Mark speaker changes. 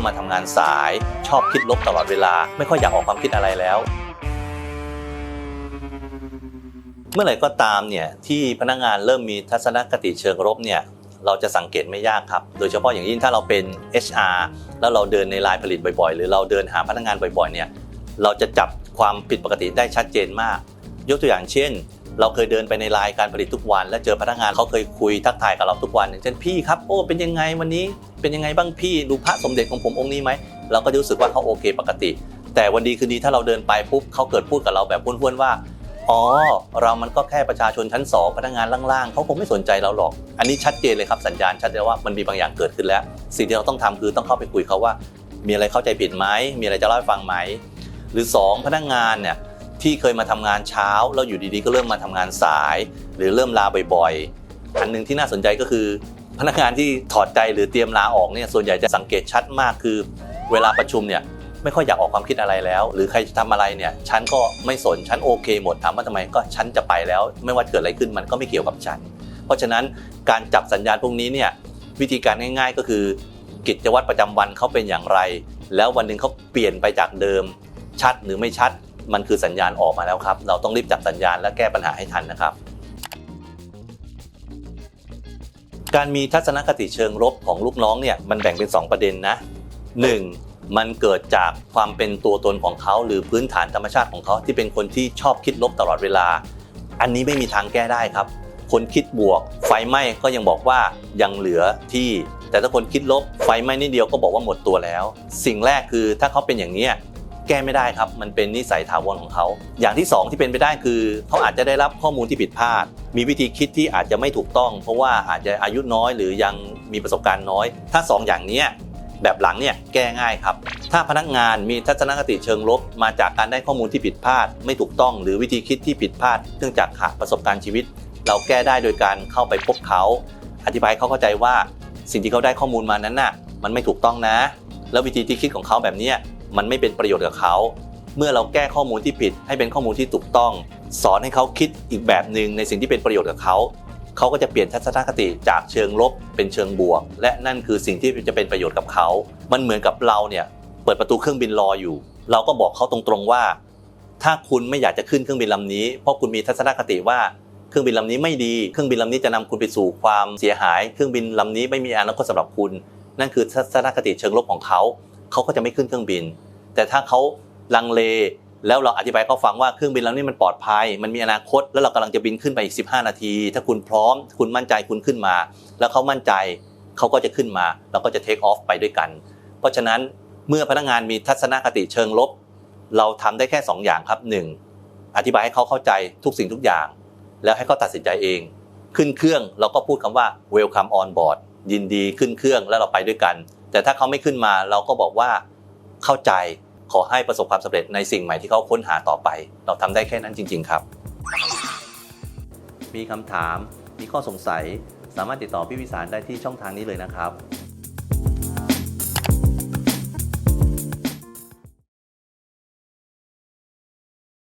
Speaker 1: มมาทำงานสาย ชอบคิดลบตลอดเวลา ไม่ค่อยอยากออกความคิดอะไรแล้ว เมื่อไหร่ก็ตามเนี่ยที่พนักงานเริ่มมีทัศนคติเชิงลบเนี่ยเราจะสังเกตไม่ยากครับ โดยเฉพาะอย่างยิ่งถ้าเราเป็น HR แล้วเราเดินในลน์ผลิตบ่อยๆ หรือเราเดินหาพนักงานบ่อยๆเนี่ยเราจะจับความผิดปกติได้ชัดเจนมาก ยกตัวอย่างเช่น เราเคยเดินไปในไลน์การผลิตทุกวัน แล้วเจอพนักงานเขาเคยคุยทักทายกับเราทุกวันอย่างเช่นพี่ครับ โอ้เป็นยังไงวันนี้เป็นยังไงบ้างพี่ดูพระสมเด็จของผมองค์นี้ไหมเราก็รู้สึกว่าเขาโอเคปกติ แต่วันดีคืนดีถ้าเราเดินไปปุ๊บเขาเกิดพูดกับเราแบบพ้วนๆว่าอ๋อเรามันก็แค่ประชาชนชั้น 2 พนักงานล่างๆเขาคงไม่สนใจเราหรอก อันนี้ชัดเจนเลยครับสัญญาณชัดเจนว่ามันมีบางอย่างเกิดขึ้นแล้ว สิ่งที่เราต้องทำคือต้องเข้าไปคุยเขาว่า มีอะไรเข้าใจผิดไหมมีอะไรจะเล่าให้ฟังไหมหรือ 2 พนักงานเนี่ย ที่เคยมาทำงานเช้าแล้วอยู่ดีๆ ก็เริ่มมาทำงานสาย หรือเริ่มลาบ่อยๆ อันหนึ่งที่น่าสนใจก็คือ พนักงานที่ถอดใจหรือเตรียมลาออกเนี่ยส่วนใหญ่จะสังเกตชัดมากคือ เวลาประชุมเนี่ยไม่ค่อยอยากออกความคิดอะไรแล้ว หรือใครจะทำอะไรเนี่ยฉันก็ไม่สนฉันโอเคหมดถามว่าทำไมก็ฉันจะไปแล้ว ไม่ว่าเกิดอะไรขึ้นมันก็ไม่เกี่ยวกับฉัน เพราะฉะนั้นการจับสัญญาณพวกนี้เนี่ยวิธีการง่าย ๆ ก็คือ กิจวัตรประจำวันเขาเป็นอย่างไร แล้ววันหนึ่งเขาเปลี่ยนไปจากเดิม ชัดหรือไม่ชัด มันคือสัญญาณออกมาแล้วครับ เราต้องรีบจับสัญญาณและแก้ปัญหาให้ทันนะครับ การมีทัศนคติเชิงลบของลูกน้องเนี่ยมันแบ่งเป็น 2 ประเด็นนะ 1. มันเกิดจากความเป็นตัวตนของเขา หรือพื้นฐานธรรมชาติของเขาที่เป็นคนที่ชอบคิดลบตลอดเวลา อันนี้ไม่มีทางแก้ได้ครับ คนคิดบวก ไฟไหม้ก็ยังบอกว่ายังเหลือที่แต่ถ้าคนคิดลบไฟไหม้นิดเดียวก็บอกว่าหมดตัวแล้ว สิ่งแรกคือถ้าเขาเป็นอย่างนี้ แก้ไม่ได้ครับ มันเป็นนิสัยถาวรของเขา อย่างที่สองที่เป็นไปได้คือเขาอาจจะได้รับข้อมูลที่ผิดพลาด มีวิธีคิดที่อาจจะไม่ถูกต้อง เพราะว่าอาจจะอายุน้อยหรือยังมีประสบการณ์น้อย ถ้าสองอย่างนี้แบบหลังเนี่ยแก้ง่ายครับ ถ้าพนักงานมีทัศนคติเชิงลบ มาจากการได้ข้อมูลที่ผิดพลาด ไม่ถูกต้อง หรือวิธีคิดที่ผิดพลาดเนื่องจากขาดประสบการณ์ชีวิต เราแก้ได้โดยการเข้าไปพบเขา อธิบายเขาเข้าใจว่า สิ่งที่เขาได้ข้อมูลมานั้นน่ะมันไม่ถูกต้องนะ แล้ววิธีที่คิดของเขาแบบนี้ มันไม่เป็นประโยชน์กับเขาเมื่อเราแก้ข้อมูลที่ผิดให้เป็นข้อมูลที่ถูกต้อง สอนให้เขาคิดอีกแบบหนึ่งในสิ่งที่เป็นประโยชน์กับเขาเขาก็จะเปลี่ยนทัศนคติจากเชิงลบเป็นเชิงบวก และนั่นคือสิ่งที่จะเป็นประโยชน์กับเขา มันเหมือนกับเราเนี่ยเปิดประตูเครื่องบินรออยู่ เราก็บอกเขาตรงๆว่า ถ้าคุณไม่อยากจะขึ้นเครื่องบินลำนี้ เพราะคุณมีทัศนคติว่าเครื่องบินลำนี้ไม่ดี เครื่องบินลำนี้จะนำคุณไปสู่ความเสียหาย เครื่องบินลำนี้ไม่มีอนาคตสำหรับคุณ นั่นคือทัศนคติเชิงลบของเขา เขาก็จะไม่ขึ้นเครื่องบิน แต่ถ้าเขาลังเลแล้วเราอธิบายเขาฟังว่าเครื่องบินลำนี้มันปลอดภัย มันมีอนาคต แล้วเรากำลังจะบินขึ้นไปอีก 15 นาที ถ้าคุณพร้อม คุณมั่นใจคุณขึ้นมา แล้วเขามั่นใจเขาก็จะขึ้นมาแล้วก็จะเทคออฟไปด้วยกัน เพราะฉะนั้นเมื่อพนักงานมีทัศนคติเชิงลบ เราทำได้แค่ 2 อย่างครับ 1. อธิบายให้เขาเข้าใจทุกสิ่งทุกอย่าง แล้วให้เขาตัดสินใจเอง ขึ้นเครื่องเราก็พูดคำว่า welcome on board ยินดีขึ้นเครื่องแล้วเราไปด้วยกัน แต่ถ้าเขาไม่ขึ้นมาเราก็บอกว่าเข้าใจขอให้ประสบความสำเร็จในสิ่งใหม่ที่เขาค้นหาต่อไป เราทำได้แค่นั้นจริง ๆ ครับ มีคำถามมีข้อสงสัย สามารถติดต่อพี่วิสารได้ที่ช่องทางนี้เลยนะครับ